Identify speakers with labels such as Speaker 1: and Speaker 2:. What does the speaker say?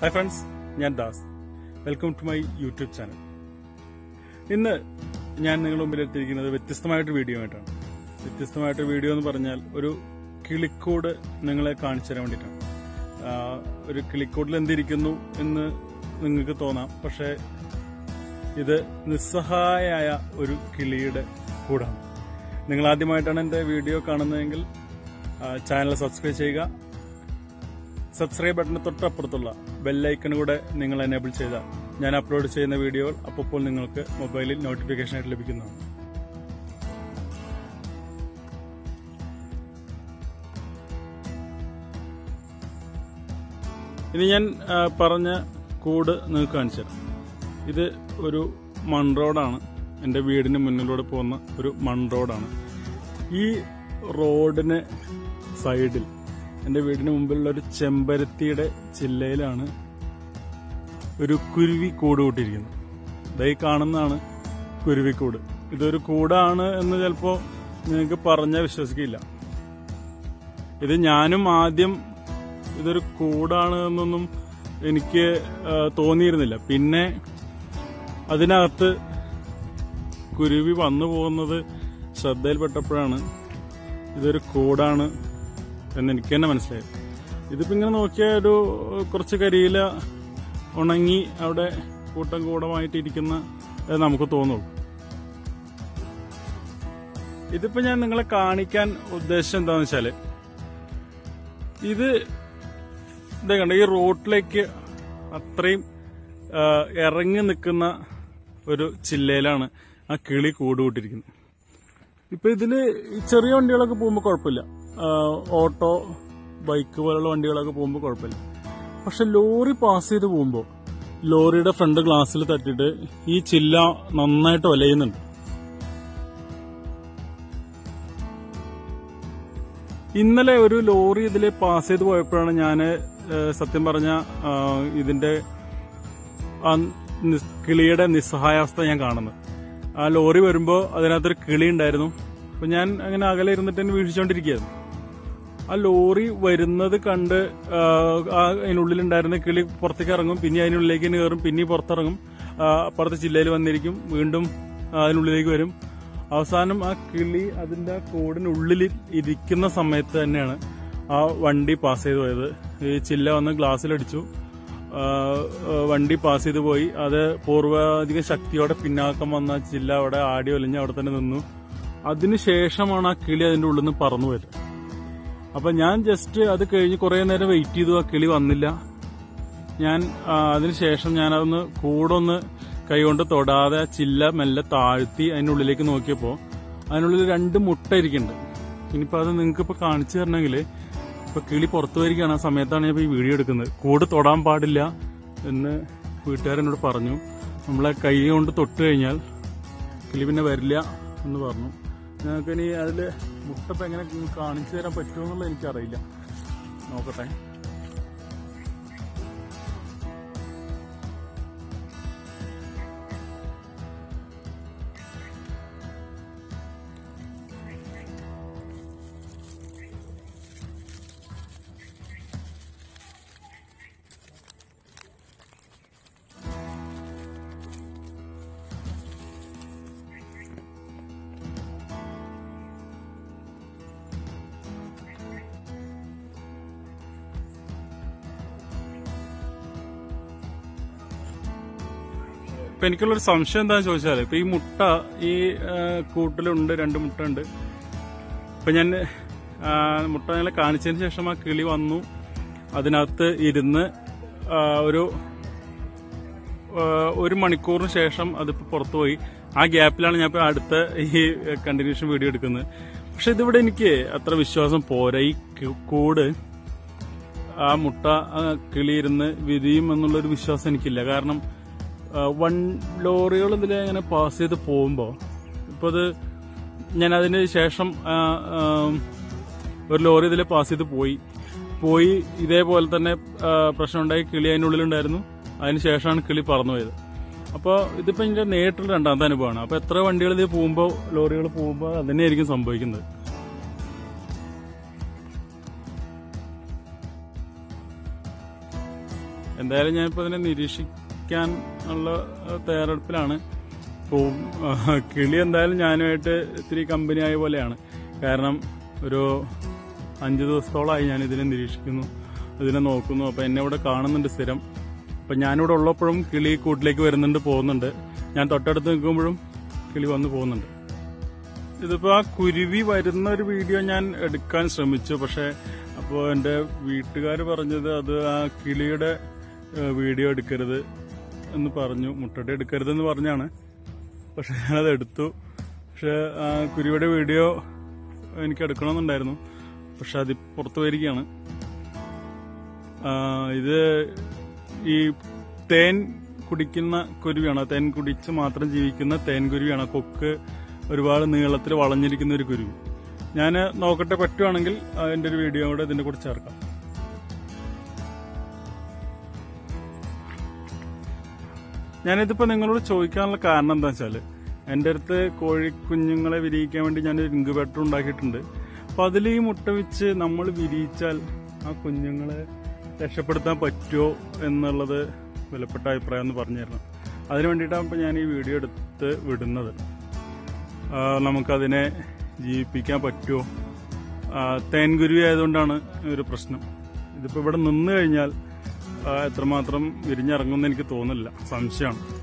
Speaker 1: Hi friends ഞാൻ Das. Welcome to my YouTube channel ഇന്ന് ഞാൻ നിങ്ങളുടെ മുമ്പിൽ എത്തിയിരിക്കുന്നത് വ്യത്യസ്തമായിട്ട് വീഡിയോ ആയിട്ടാണ്. വ്യത്യസ്തമായിട്ട് വീഡിയോ എന്ന് പറഞ്ഞാൽ ഒരു കിളിക്കോട് നിങ്ങളെ കാണിച്ചു തരാൻ വേണ്ടിയിട്ടാണ്. ഒരു കിളിക്കോടിൽ എന്തിരിക്കുന്നു എന്ന് നിങ്ങൾക്ക് തോന്നാം. പക്ഷേ ഇത് നിസ്സഹായായ ഒരു കിളിയുടെ കൂടാണ്. നിങ്ങൾ ആദ്യമായിട്ടാണ് എന്റെ വീഡിയോ കാണുന്നതെങ്കിൽ ചാനൽ സബ്സ്ക്രൈബ് ചെയ്യുക. സബ്സ്ക്രൈബ് ബട്ടന് തൊട്ടപ്പുറത്തുള്ള ബെല്ലൈക്കൺ കൂടെ നിങ്ങൾ എനേബിൾ ചെയ്താൽ ഞാൻ അപ്ലോഡ് ചെയ്യുന്ന വീഡിയോകൾ അപ്പോൾ നിങ്ങൾക്ക് മൊബൈലിൽ നോട്ടിഫിക്കേഷൻ ആയിട്ട് ലഭിക്കുന്നതാണ് ഇനി ഞാൻ പറഞ്ഞ കൂട് നിങ്ങൾക്ക് കാണിച്ചു തരാം. ഇത് ഒരു മൺ റോഡാണ് എന്റെ വീടിന് മുന്നിലൂടെ പോകുന്ന ഒരു മൺ റോഡാണ് ഈ റോഡിന് സൈഡിൽ എന്റെ വീടിന് മുമ്പിലുള്ള ഒരു ചെമ്പരത്തിയുടെ ചില്ലയിലാണ് ഒരു കുരുവി കൂട് കൂട്ടിയിരിക്കുന്നത്. ഇതായി കാണുന്നതാണ് കുരുവിക്കൂട് ഇതൊരു കൂടാണ് എന്ന് ചിലപ്പോൾ നിങ്ങൾക്ക് പറഞ്ഞാൽ വിശ്വസിക്കില്ല. ഇത് ഞാനും ആദ്യം ഇതൊരു കൂടാണ് എന്നൊന്നും എനിക്ക് തോന്നിയിരുന്നില്ല. പിന്നെ അതിനകത്ത് കുരുവി വന്നു പോകുന്നത് ശ്രദ്ധയിൽപ്പെട്ടപ്പോഴാണ്. ഇതൊരു കൂടാണ്. എന്ന് എനിക്ക് തന്നെ മനസ്സിലായത് ഇതിപ്പോ ഇങ്ങനെ നോക്കിയ ഒരു കുറച്ച് കരിയില ഉണങ്ങി അവിടെ കൂട്ടം കൂടമായിട്ടിരിക്കുന്ന നമുക്ക് തോന്നുള്ളൂ ഇതിപ്പോ ഞാൻ നിങ്ങളെ കാണിക്കാൻ ഉദ്ദേശം എന്താന്ന് വെച്ചാൽ ഇത് ഇതേ കണ്ട ഈ റോട്ടിലേക്ക് അത്രയും ഇറങ്ങി നിൽക്കുന്ന ഒരു ചില്ലയിലാണ് ആ കിളി കൂടുകൂട്ടിരിക്കുന്നത് ഇപ്പൊ ഇതിൽ ചെറിയ വണ്ടികളൊക്കെ പോകുമ്പോൾ കുഴപ്പമില്ല. ഓട്ടോ ബൈക്ക് പോലുള്ള വണ്ടികളൊക്കെ പോകുമ്പോൾ കുഴപ്പമില്ല. പക്ഷെ ലോറി പാസ് ചെയ്ത് പോകുമ്പോൾ ലോറിയുടെ ഫ്രണ്ട് ഗ്ലാസ്സിൽ തട്ടിയിട്ട് ഈ ചില്ല നന്നായിട്ട് ഒലയുന്നുണ്ട്. ഇന്നലെ ഒരു ലോറി ഇതിൽ പാസ് ചെയ്ത് പോയപ്പോഴാണ് ഞാൻ സത്യം പറഞ്ഞ ഇതിന്റെ കിളിയുടെ നിസ്സഹായാവസ്ഥ ഞാൻ കാണുന്നത്. ആ ലോറി വരുമ്പോൾ അതിനകത്തൊരു കിളി ഉണ്ടായിരുന്നു. അപ്പൊ ഞാൻ അങ്ങനെ അകലെ ഇരുന്നിട്ട് തന്നെ വീക്ഷിച്ചുകൊണ്ടിരിക്കുകയായിരുന്നു ആ ലോറി വരുന്നത് കണ്ട് അതിനുള്ളിലുണ്ടായിരുന്ന കിളി പുറത്തേക്ക് ഇറങ്ങും. പിന്നെ അതിനുള്ളിലേക്ക് തന്നെ കയറും. പിന്നെ പുറത്തിറങ്ങും. അപ്പുറത്തെ ജില്ലയിൽ വന്നിരിക്കും. വീണ്ടും അതിനുള്ളിലേക്ക് വരും. അവസാനം ആ കിളി അതിന്റെ കൂടിനുള്ളിൽ ഇരിക്കുന്ന സമയത്ത് തന്നെയാണ് ആ വണ്ടി പാസ് ചെയ്തു പോയത്. ഈ ചില്ല വന്ന് ഗ്ലാസ്സിലടിച്ചു. വണ്ടി പാസ് ചെയ്തു പോയി. അത് പൂർവാധികം ശക്തിയോടെ പിന്നാക്കം വന്ന ചില്ല അവിടെ ആടി ഒലിഞ്ഞ് അവിടെ തന്നെ നിന്നു. അതിനുശേഷമാണ് ആ കിളി അതിന്റെ ഉള്ളിൽ നിന്ന് പറന്നു പോയത്. അപ്പൊ ഞാൻ ജസ്റ്റ് അത് കഴിഞ്ഞ് കുറേ നേരം വെയിറ്റ് ചെയ്തു ആ കിളി വന്നില്ല. ഞാൻ അതിനുശേഷം ഞാൻ അതൊന്ന് കൂടൊന്ന് കൈകൊണ്ട് തൊടാതെ ചില്ല മെല്ലെ താഴ്ത്തി അതിനുള്ളിലേക്ക് നോക്കിയപ്പോൾ അതിനുള്ളിൽ രണ്ട് മുട്ട ഇരിക്കുന്നുണ്ട്. ഇനിയിപ്പോ അത് നിങ്ങൾക്ക് ഇപ്പൊ കാണിച്ചു തരണമെങ്കിൽ ഇപ്പൊ കിളി പുറത്തു വരികയാണ് ആ സമയത്താണ് ഞാൻ ഈ വീഡിയോ എടുക്കുന്നത്. കൂട് തൊടാൻ പാടില്ല എന്ന് വീട്ടുകാരെന്നോട് പറഞ്ഞു. നമ്മളെ കൈ കൊണ്ട് തൊട്ട് കഴിഞ്ഞാൽ കിളി പിന്നെ വരില്ല എന്ന് പറഞ്ഞു. ഇനി അതിൽ മുട്ടപ്പം എങ്ങനെ കാണിച്ചു തരാൻ പറ്റുമെന്നുള്ളത് എനിക്കറിയില്ല. നോക്കട്ടെ. ഇപ്പൊ എനിക്കുള്ളൊരു സംശയം എന്താന്ന് ചോദിച്ചാൽ ഇപ്പൊ ഈ മുട്ട ഈ കൂട്ടിലുണ്ട് രണ്ട് മുട്ട ഉണ്ട് ഇപ്പൊ ഞാൻ മുട്ട ഞങ്ങളെ കാണിച്ചതിന് ശേഷം ആ കിളി വന്നു. അതിനകത്ത് ഇരുന്ന് ഒരു ഒരു മണിക്കൂറിന് ശേഷം അതിപ്പോ പുറത്തുപോയി. ആ ഗ്യാപ്പിലാണ് ഞാൻ ഇപ്പൊ അടുത്ത ഈ കണ്ടിന്യൂഷൻ വീഡിയോ എടുക്കുന്നത്. പക്ഷെ ഇതിവിടെ എനിക്ക് അത്ര വിശ്വാസം പോരാ. ഈ കൂട് ആ മുട്ട കിളിയിരുന്ന് വിരിയും എന്നുള്ളൊരു വിശ്വാസം എനിക്കില്ല. കാരണം വൺ ലോറികൾ ഇതിലെ ഇങ്ങനെ പാസ് ചെയ്ത് പോകുമ്പോൾ ഇപ്പോൾ അത് ഞാൻ അതിന് ശേഷം ഒരു ലോറി ഇതിലെ പാസ് ചെയ്ത് പോയി. പോയി ഇതേപോലെ തന്നെ പ്രശ്നം പ്രശ്നമുണ്ടായി. കിളി അതിനുള്ളിലുണ്ടായിരുന്നു അതിന് ശേഷമാണ് കിളി പറന്നു പോയത്. അപ്പോൾ ഇതിപ്പോൾ എന്റെ നേരിട്ടുള്ള രണ്ടാമത്തെ അനുഭവമാണ്. അപ്പോൾ എത്ര വണ്ടികൾ ഇത് പോകുമ്പോൾ ലോറികൾ പോകുമ്പോൾ അതന്നെയായിരിക്കും സംഭവിക്കുന്നത്. എന്തായാലും ഞാനിപ്പോൾ ഇതിനെ നിരീക്ഷിക്കാൻ ഉള്ള തയ്യാറെടുപ്പിലാണ്. ഇപ്പോൾ കിളി എന്തായാലും ഞാനുമായിട്ട് ഇത്തിരി കമ്പനി ആയ പോലെയാണ്. കാരണം ഒരു അഞ്ച് ദിവസത്തോളമായി ഞാൻ ഇതിനെ നിരീക്ഷിക്കുന്നു ഇതിനെ നോക്കുന്നു. അപ്പം എന്നെ ഇവിടെ കാണുന്നുണ്ട് സ്ഥിരം. അപ്പം ഞാനിവിടെ ഉള്ളപ്പോഴും കിളി കൂട്ടിലേക്ക് വരുന്നുണ്ട് പോകുന്നുണ്ട്. ഞാൻ തൊട്ടടുത്ത് നിൽക്കുമ്പോഴും കിളി വന്ന് പോകുന്നുണ്ട്. ഇതിപ്പോൾ ആ കുരുവി വരുന്ന ഒരു വീഡിയോ ഞാൻ എടുക്കാൻ ശ്രമിച്ചു. പക്ഷെ അപ്പോൾ എന്റെ വീട്ടുകാർ പറഞ്ഞത് അത് ആ കിളിയുടെ വീഡിയോ എടുക്കരുത്. എന്ന് പറഞ്ഞു മുട്ടടി എടുക്കരുതെന്ന് പറഞ്ഞാണ്. പക്ഷെ ഞാനത് എടുത്തു. പക്ഷെ ആ കുരുവിയുടെ വീഡിയോ എനിക്ക് എടുക്കണമെന്നുണ്ടായിരുന്നു. പക്ഷെ അത് പുറത്തു വരികയാണ് ഇത് ഈ തേൻ കുടിക്കുന്ന കുരുവിയാണ്. തേൻ കുടിച്ച് മാത്രം ജീവിക്കുന്ന തേൻ കുരുവിയാണ്. കൊക്ക് ഒരുപാട് നീളത്തിൽ വളഞ്ഞിരിക്കുന്ന ഒരു കുരുവി. ഞാൻ നോക്കട്ടെ പറ്റുവാണെങ്കിൽ അതിന്റെ ഒരു വീഡിയോ കൂടെ ഇതിനെ കുറിച്ച് ചേർക്കാം. ഞാനിതിപ്പോ നിങ്ങളോട് ചോദിക്കാനുള്ള കാരണം എന്താ വെച്ചാൽ എന്റെ അടുത്ത് കോഴിക്കുഞ്ഞുങ്ങളെ വിരിയിക്കാൻ വേണ്ടി ഞാനൊരു ഇൻക്യുബേറ്റർ ഉണ്ടാക്കിയിട്ടുണ്ട്. അപ്പം അതിൽ ഈ മുട്ട വെച്ച് നമ്മൾ വിരിയിച്ചാൽ ആ കുഞ്ഞുങ്ങളെ രക്ഷപ്പെടുത്താൻ പറ്റുമോ എന്നുള്ളത് വിലപ്പെട്ട അഭിപ്രായം എന്ന് പറഞ്ഞു തരണം അതിനു വേണ്ടിയിട്ടാണ് ഇപ്പം ഞാൻ ഈ വീഡിയോ എടുത്ത് വിടുന്നത്. നമുക്കതിനെ ജീവിപ്പിക്കാൻ പറ്റുമോ? തേൻകുരുവി ആയതുകൊണ്ടാണ് ഒരു പ്രശ്നം. ഇതിപ്പോൾ ഇവിടെ നിന്ന് കഴിഞ്ഞാൽ എത്രമാത്രം വിരിഞ്ഞിറങ്ങുമെന്ന് എനിക്ക് തോന്നില്ല സംശയമാണ്.